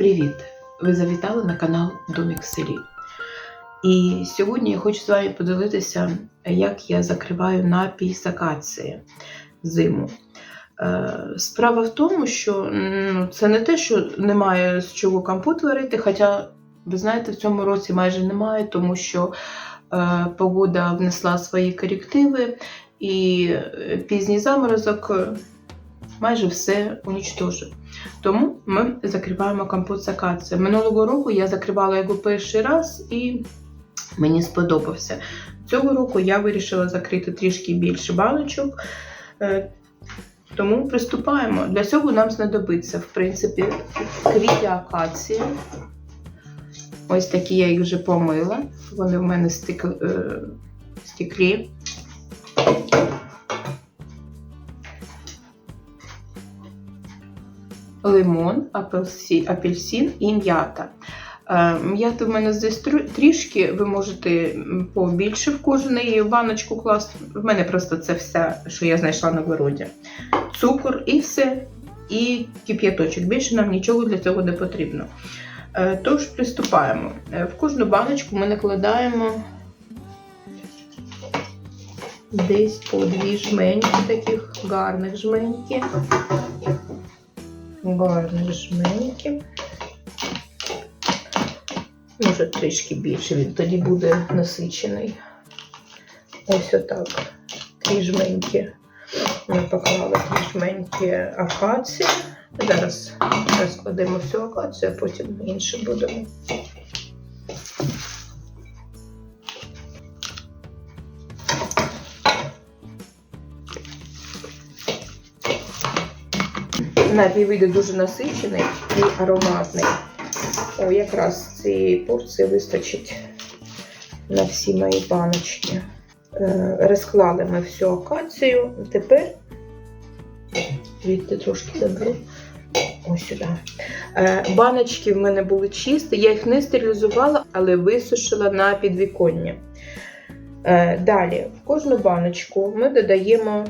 Привіт! Ви завітали на канал Домік в селі. І сьогодні я хочу з вами поділитися, як я закриваю напій з акації зиму. Е, Справа в тому, що ну, це не те, що немає з чого компот варити, хоча, ви знаєте, в цьому році майже немає, тому що е, погода внесла свої корективи, і е, пізній заморозок майже все унічтожив. Тому ми закриваємо компот з. Минулого року я закривала його перший раз і мені сподобався. Цього року я вирішила закрити трішки більше баночок. Е, Тому приступаємо. Для цього нам знадобиться, в принципі, квіти акації. Ось такі я їх вже помила. Вони в мене стик, е, стеклі. Лимон, апельсин, і м'ята. Е, М'яти в мене здесь трішки, ви можете побільше в кожну баночку класти. В мене просто це все, що я знайшла на городі. Цукор і все. І кип'яточок. Більше нам нічого для цього не потрібно. Е, Тож приступаємо. Е, В кожну баночку ми накладаємо десь по дві жменьки, таких гарних жменьки гарні жменьки. Може трішки більше, він тоді буде насичений. Ось отак. Три жменьки. Ми поклали три жменьки акації. Зараз розкладемо всю акацію, а потім інше будемо. Напій вийде дуже насичений і ароматний. О, якраз цієї порції вистачить на всі мої баночки. Е, Розклали ми всю акацію. Тепер звідти трошки заберу. Ось сюди. Е, Баночки в мене були чисті, я їх не стерилізувала, але висушила на підвіконня. Е, Далі, в кожну баночку ми додаємо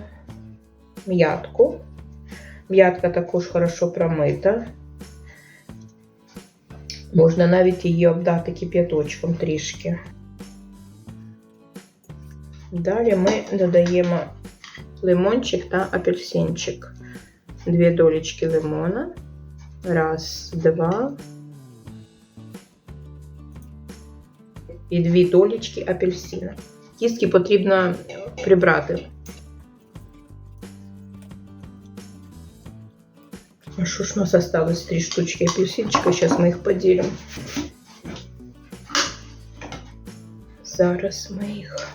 м'ятку. М'ятка також хорошо промита. Можна навіть її обдати кип'яточком трішки. Далі ми додаємо лимончик та апельсинчик. Дві долічки лимона. Раз, два. І дві долічки апельсина. Кістки потрібно прибрати. А что ж у нас осталось? Три штучки апельсинчика. Сейчас мы их поделим. Зараз ми їх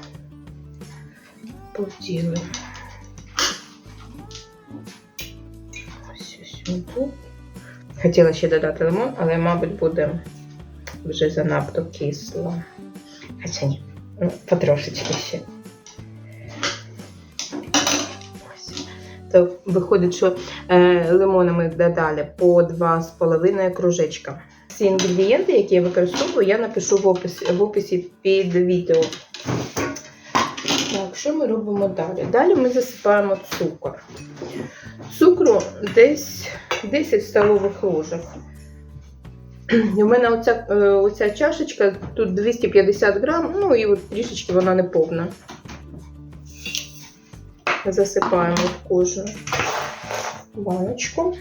поділимо. Ось сюди. Хотіла ще додати лимон, але, мабуть, буде вже занадто кисло. Хоча ні, ну, потрошечки ще. То виходить, що е, лимони додали по 2,5 кружечка. Всі інгредієнти, які я використовую, я напишу в описі, в описі під відео. Так, що ми робимо далі? Далі ми засипаємо цукор. Цукру десь 10 столових ложок. В мене оця, е, оця чашечка тут 250 грам, ну і от трішечки вона не повна. Засипаємо в кожну баночку.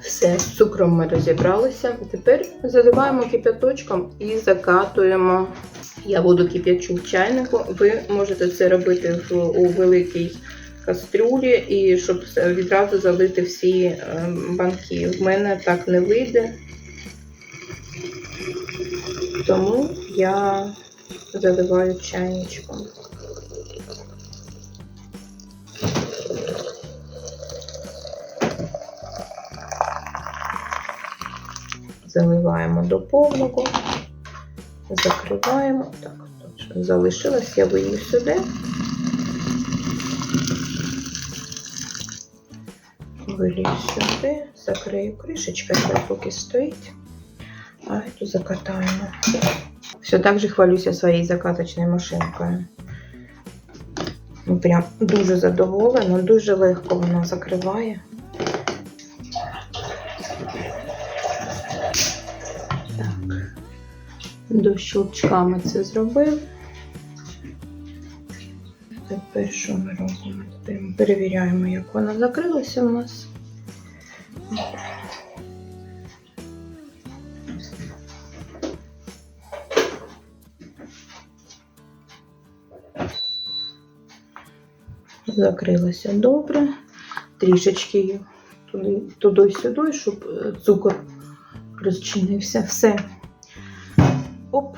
Все, з цукром ми розібралися. Тепер заливаємо кип'яточком і закатуємо. Я воду кип'ячу в чайнику. Ви можете це робити у великій кастрюлі, і щоб відразу залити всі е, банки. В мене так не вийде. Тому я заливаю чайничком. Заливаємо до повного, закриваємо. Так, залишилось, я вию сюди. Вилію сюди, закрию кришечка, хай поки стоїть. А эту закатаємо. Все так же хвалюся своей закаточной машинкой. Ну, прям дуже задоволена, дуже легко вона закриває. Так. До щелчками це зробив. Тепер що ми робимо? Тепер ми перевіряємо, як вона закрилася у нас. Закрилася добре. Трішечки її туди, туди-сюди, щоб е, цукор розчинився. Все. Оп.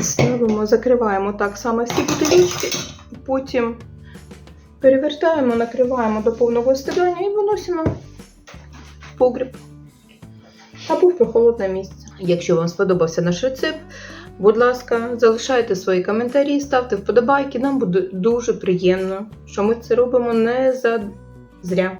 Ставимо, закриваємо так само всі бутилічки, потім перевертаємо, накриваємо до повного стигання і виносимо в погріб або в прохолодне місце. Якщо вам сподобався наш рецепт, будь ласка, залишайте свої коментарі, ставте вподобайки. Нам буде дуже приємно, що ми це робимо не за зря.